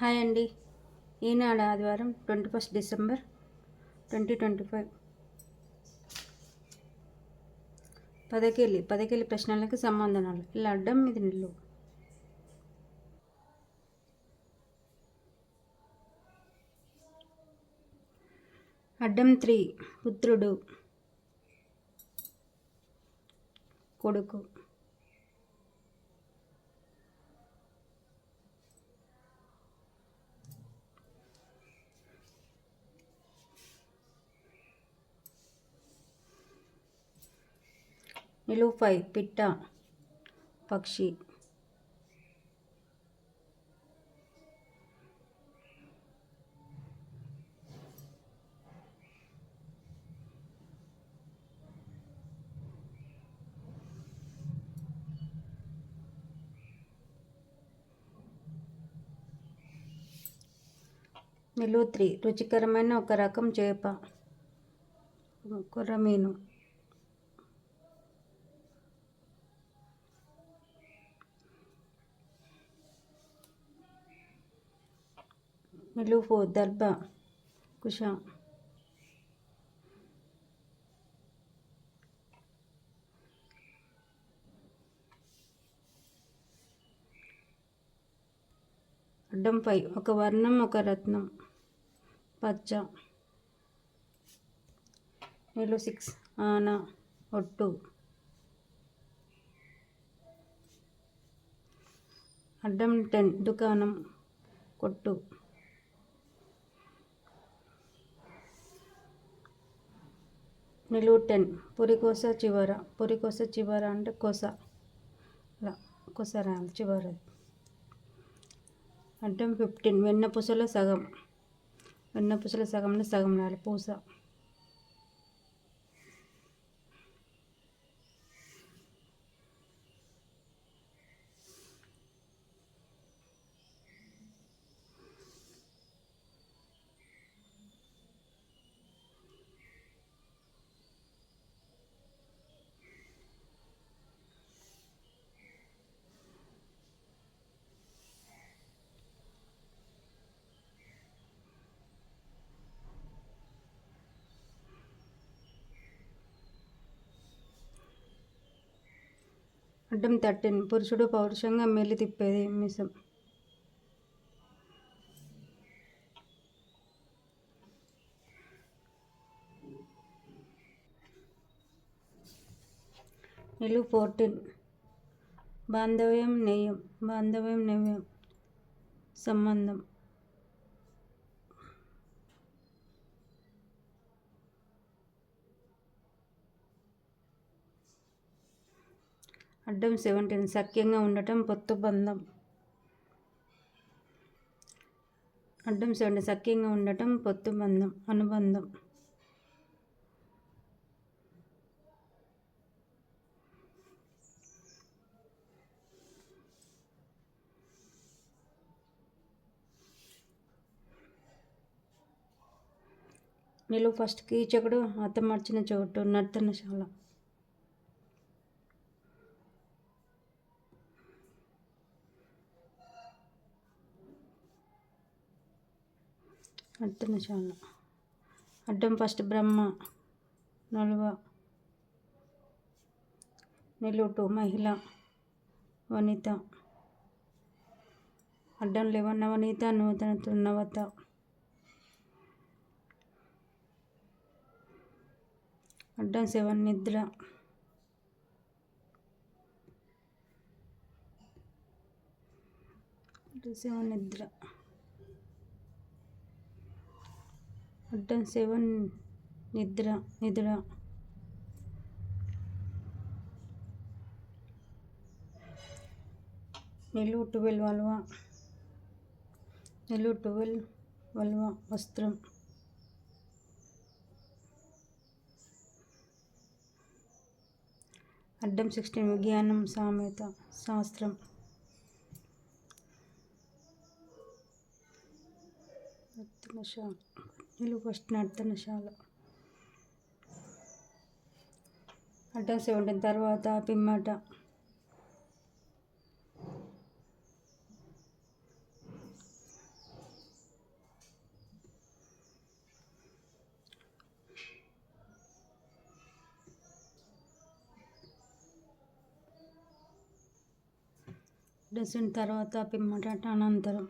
Hi అండి. ఈనాడు ఆదివారం twenty first December twenty twenty five. పదకేళ్ళి పదకేళ్ళి ప్రశ్నలకు సంబంధనాలు. ఇలా అడ్డం ఇది నిల్లు. అడ్డం త్రీ పుత్రుడు కొడుకు. నిలువుపై పిట్ట పక్షి. నిలుత్రి రుచికరమైన ఒక రకం చేప కొర్రమీను నిలువు దర్భ కుష అడ్డంపై ఒక వర్ణం ఒక రత్నం పచ్చ. నిలువు సిక్స్ ఆన ఒట్టు. అడ్డం టెన్ దుకాణం కొట్టు. మిలూటెన్ టెన్ పురికోస చివర. పురికోస చివర అంటే కొస. అలా కొస రాయాలి చివర. అంటే ఫిఫ్టీన్ వెన్న పూసలో సగం. వెన్న పూసలో సగంలో సగం రాలి పూస. అడ్డం థర్టీన్ పురుషుడు పౌరుషంగా మెల్లి తిప్పేది మిసం. నిలువు ఫోర్టీన్. బాంధవ్యం నెయ్యం. బాంధవ్యం నెయ్యం. సంబంధం. అడ్డం సెవెంటీన్ సఖ్యంగా ఉండటం పొత్తు బంధం. అడ్డం సెవెంటీన్ సఖ్యంగా ఉండటం పొత్తు బంధం అనుబంధం. నిలువు ఫస్ట్ కీచకుడు హతమార్చిన చోటు నర్తనశాల నర్తనశాల అడ్డం ఫస్ట్ బ్రహ్మ నలువ నిలుటు మహిళ వనిత. అడ్డం లెవెన్ నవనీత నూతన తున్నవత అడ్డం సెవెన్ నిద్ర. సెవెన్ నిద్ర. అడ్డం సెవెన్ నిద్ర నిద్ర నిలువు ట్వెల్వ్ వల్వ. నిలువు ట్వెల్వ్ వల్వ వస్త్రం. అడ్డం సిక్స్టీన్ విజ్ఞానం సామెత శాస్త్రం. శాస్త్రం. వీళ్ళు ఫస్ట్ నడుతున్న శాల. అడ్డం సెవెంటీన్ తర్వాత పిమ్మట. డెసెంట్ తర్వాత పిమ్మట అనంతరం.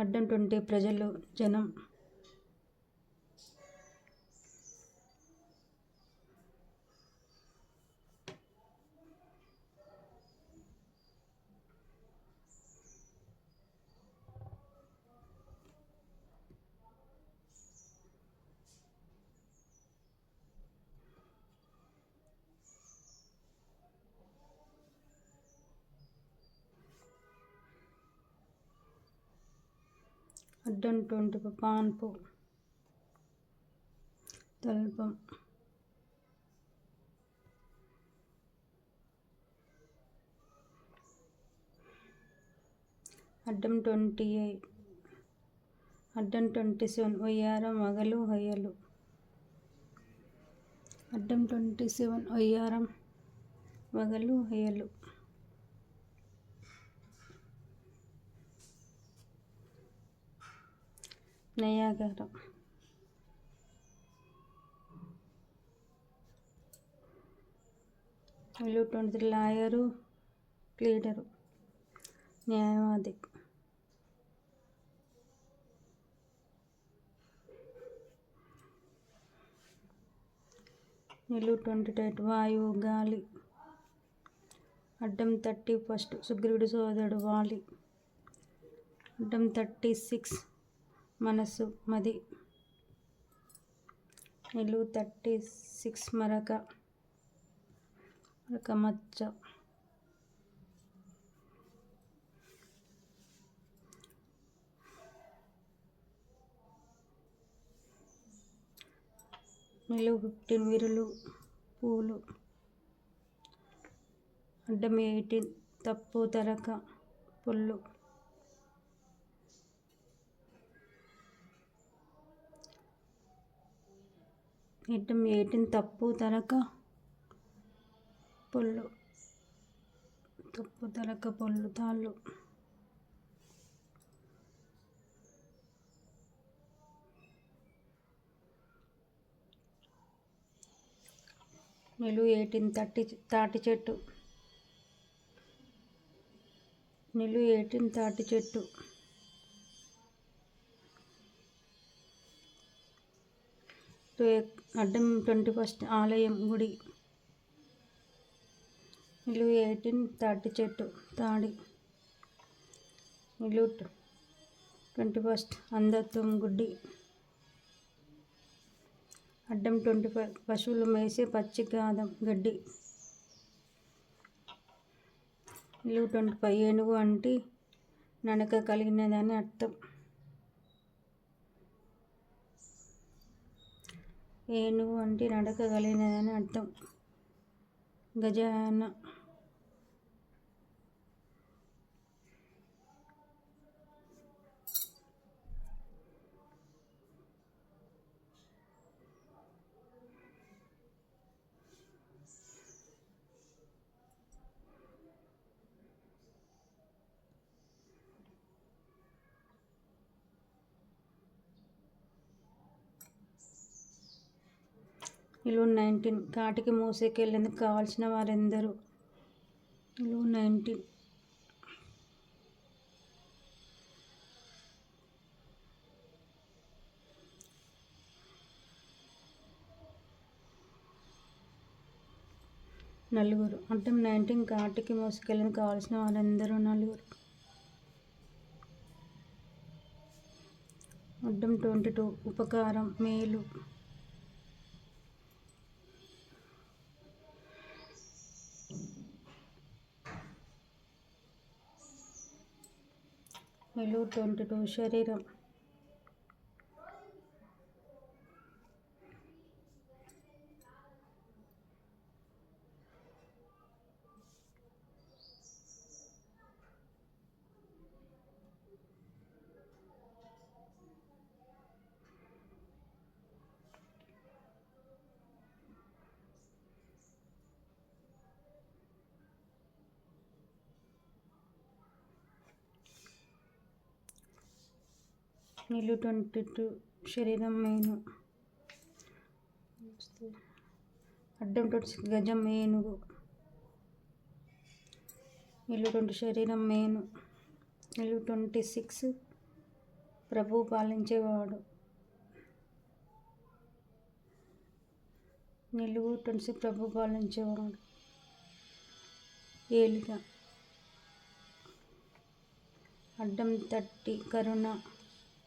అడ్డంటుంటే ప్రజలు జనం అడ్డం ట్వంటీ పాన్పు. తల్పం అడ్డం ట్వంటీ ఎయిట్. అడ్డం ట్వంటీ సెవెన్. ఒయ్యార మగలు హయ్యలు అడ్డం ట్వంటీ సెవెన్. ఒయ్యారం మగలు హయ్యలు నయాగరం. వీళ్ళు ట్వంటీ త్రీ లాయరు ప్లీడరు న్యాయవాది. వీళ్ళు ట్వంటీ ఎయిట్ వాయువు గాలి. అడ్డం థర్టీ ఫస్ట్ సుగ్రీవుడి సోదరుడు వాలి. అడ్డం థర్టీ సిక్స్ మనసు మది. నిలువు థర్టీ సిక్స్ మరక మరక మచ్చ. నిలువు ఫిఫ్టీన్ విరులు పూలు. అడ్డం ఎయిటీన్ తప్పు తరక పుల్లు. ఎయిటీన్ ఎయిటీన్ తప్పు తలక పొల్లు తప్పు తరక పొల్లు తాళ్ళు. నిలువు ఎయిటీన్ తట్టి తాటి చెట్టు. నిలువు ఎయిటీన్ తాటి చెట్టు. అడ్డం ట్వంటీ ఫస్ట్ ఆలయం గుడి. ఇల్లు ఎయిటీన్ థర్టీ చెట్టు తాడి. ఇల్లు ట్వంటీ ఫస్ట్ అందత్వం గుడ్డి అడ్డం ట్వంటీ ఫైవ్ పశువులు మేసే పచ్చి గాదం గడ్డి. ఇల్లు ట్వంటీ ఫైవ్ ఏనుగు అంటే నడక కలిగినదని అర్థం. ఏనుగు అంటే నడకగలిగినదని అర్థం. గజాన నిలువు నైన్టీన్ కాటికి మూసేకెళ్ళేందుకు కావాల్సిన వారెందరూ. నిలువు నైన్టీన్ నలుగురు. అంటే నైన్టీన్ కాటికి మోసుకెళ్ళని కావాల్సిన వారందరూ నలుగురు. అడ్డం ట్వంటీ టూ ఉపకారం మేలు. వెలుగు ట్వంటీ టూ శరీరం నీళ్ళు ట్వంటీ టూ శరీరం మేను అడ్డం ట్వంటీ సిక్స్ గజం ఏనుగు నీళ్ళు ట్వంటీ శరీరం మేను నీళ్ళు ట్వంటీ సిక్స్ ప్రభు పాలించేవాడు. నిలువు ట్వంటీ ప్రభు పాలించేవాడు. ఏలిక అడ్డం తట్టి కరుణ.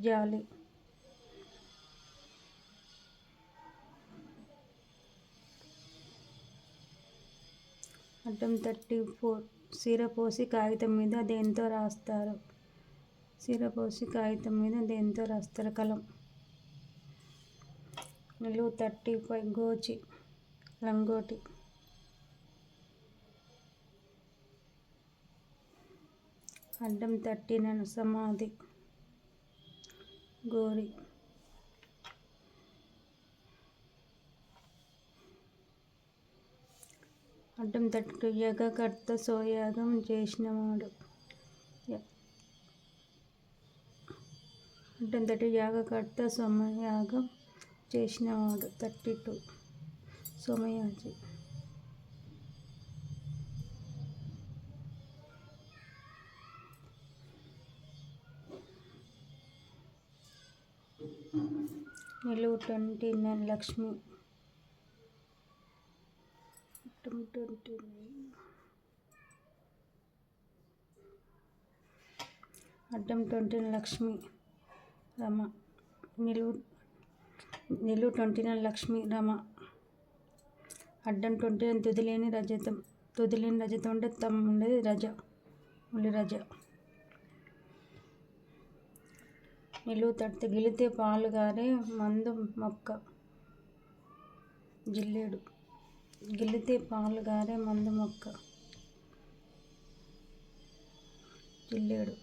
జాలి అడ్డం థర్టీ ఫోర్ సీరపోసి కాగితం మీద దేంతో రాస్తారు? సిర పోసి కాగితం మీద దేంతో రాస్తారు? కలం. నిలువు థర్టీ ఫైవ్ గోచి లంగోటి. అడ్డం థర్టీ నన్ను సమాధి. గోరి. అడ్డం తట్టుకు యగకర్త సోయాగం చేసినవాడు. అడ్డం తట్టు యాగకర్త సోమయాగం చేసినవాడు. Thirty two. సోమయాజీ. నిలువు ట్వంటీ నైన్ లక్ష్మి. అడ్డం ట్వంటీ అడ్డం ట్వంటీ లక్ష్మి. రమ. నిలువు నిలువు ట్వంటీ నైన్ లక్ష్మి రమ. అడ్డం ట్వంటీ నైన్ తుదిలేని రజతం తుదిలేని రజతం అంటే తమ్ముండేది ఉండేది రజ ఉల్లి రజ. నిలువు తడితే గిలితే పాలుగారే మందు మొక్క. జిల్లేడు. గిల్లితే పాలుగారే మందు మొక్క. జిల్లేడు.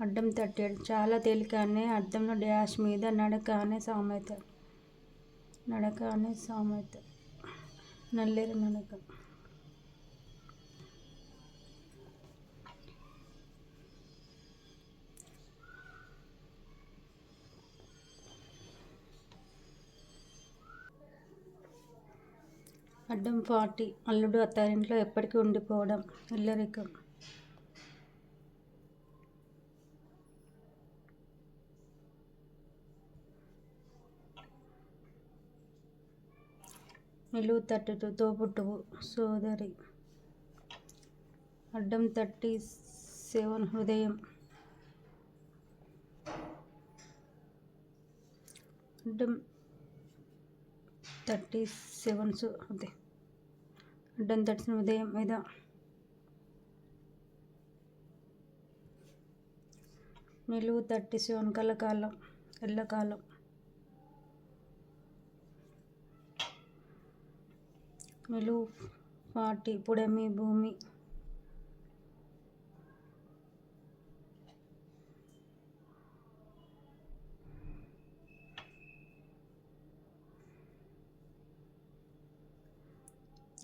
అడ్డం తట్టాడు. చాలా తేలిక అనే అడ్డంలో డ్యాష్ మీద నడక అనే సామెత. నడక అనే సామెత. నల్లేరు నడక. అడ్డం ఫార్టీ అల్లుడు అత్తారింట్లో ఎప్పటికీ ఉండిపోవడం ఇల్లరికం నిలువు తట్టుతూ తోబుట్టువు సోదరి. అడ్డం థర్టీ సెవెన్ హృదయం. అడ్డం థర్టీ సెవెన్స్ అదే అడ్డం థర్టీ ఉదయం మీద. నిలువు థర్టీ సెవెన్ కలకాలం ఎల్లకాలం నిలువు ఫార్టీ పుడమి భూమి?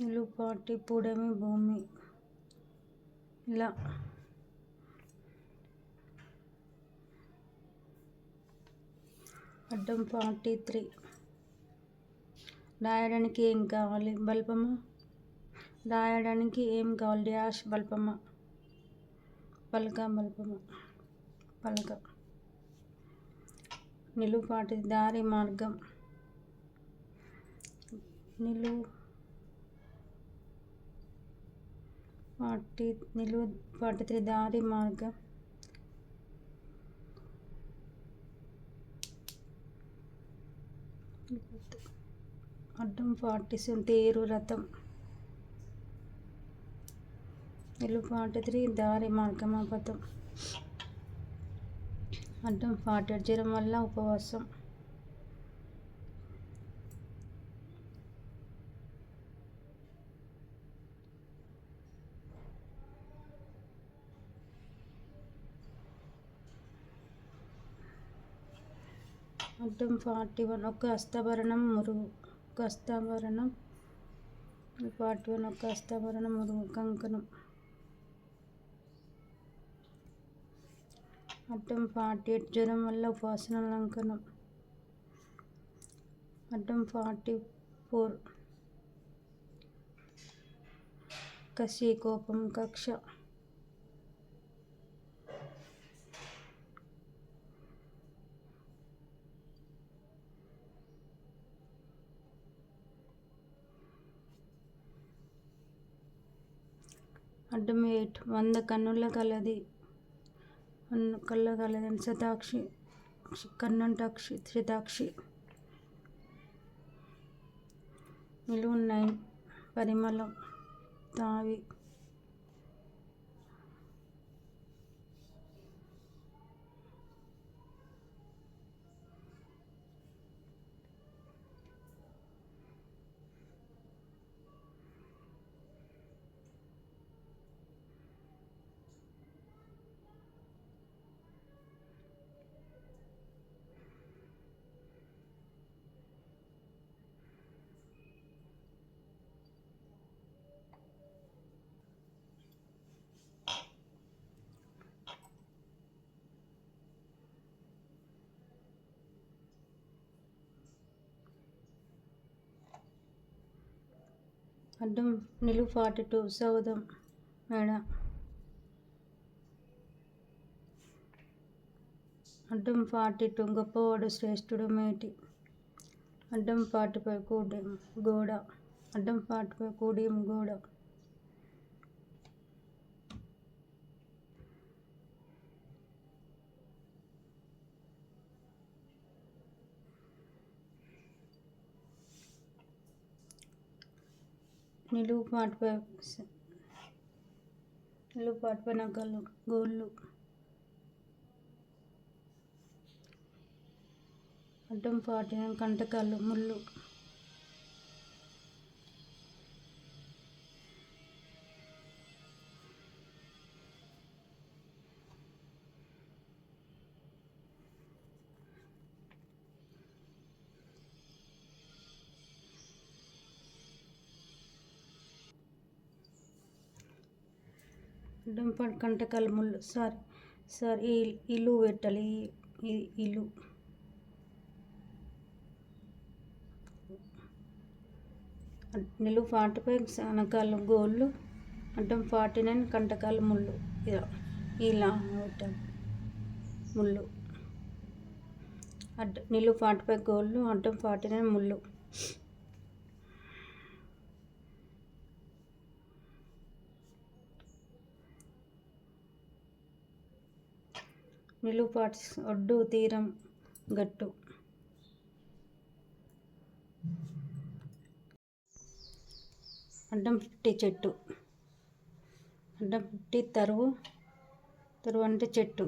నిలుపాటి పుడమి భూమి? ఇలా. అడ్డం ఫార్టీ త్రీ. రాయడానికి ఏం కావాలి బల్పమా? రాయడానికి ఏం కావాలి? డ్యాష్ బల్పమా? పలక బల్పమా? పలక. నిలుపాటి దారి మార్గం. నిలువు ఫార్టీ నిలువు ఫార్టీ త్రీ దారి మార్గం. అడ్డం ఫార్టీ సెవెన్ తేరు రథం. నిలువు ఫార్టీ త్రీ దారి మార్గం అబద్ధం. అడ్డం ఫార్టీ జ్వరం వల్ల ఉపవాసం. అడ్డం ఫార్టీ వన్. ఒక అస్తభరణం మురుగు. ఒక అస్తభరణం ఫార్టీ వన్. ఒక అస్తభరణం మురుగు. కంకణం. అడ్డం ఫార్టీ ఎయిట్. జ్వరం వల్ల ఉపాసన లంకనం అడ్డం ఫార్టీ ఫోర్. కసి కోపం కక్ష. అడ్డం ఎయిట్ వంద కన్నుల కలది. కళ్ళ కలది శతాక్షి కన్నంటాక్షి శతాక్షి నిలువు నైన్ పరిమళం తావి. అడ్డం నిలువు ఫార్టీ టూ సౌదం మేడ. అడ్డం ఫార్టీ టూ గొప్పవాడు శ్రేష్ఠుడు మేటి. అడ్డం ఫార్టీ ఫైవ్ కూడి గోడ. అడ్డం ఫార్టీ ఫైవ్ కూడియం గోడ. నిలువు ఫార్టీ ఫైవ్ నిలువు ఫార్టీ గల్లు గోళ్ళు అడ్డం పాటిన కంటకాలు ముళ్ళు అడ్డం కంటకాల కంటకాలు ముళ్ళు సారీ సార్ ఈ ఇల్లు పెట్టాలి ఈ ఇల్లు. నిలువు ఫార్టీ ఫైవ్ సనకాలు గోళ్ళు అడ్డం ఫార్టీ నైన్ కంటకాలు ముళ్ళు. ఇలా ఇలా పెట్టాలి ముళ్ళు. అడ్డ నిలువు ఫార్టీ ఫైవ్ గోళ్ళు అడ్డం ఫార్టీ నైన్ ముళ్ళు. నిలువు ఒడ్డు తీరం గట్టు. అడ్డం పుట్టి చెట్టు. అడ్డం పుట్టి తరువు తరువు అంటే చెట్టు.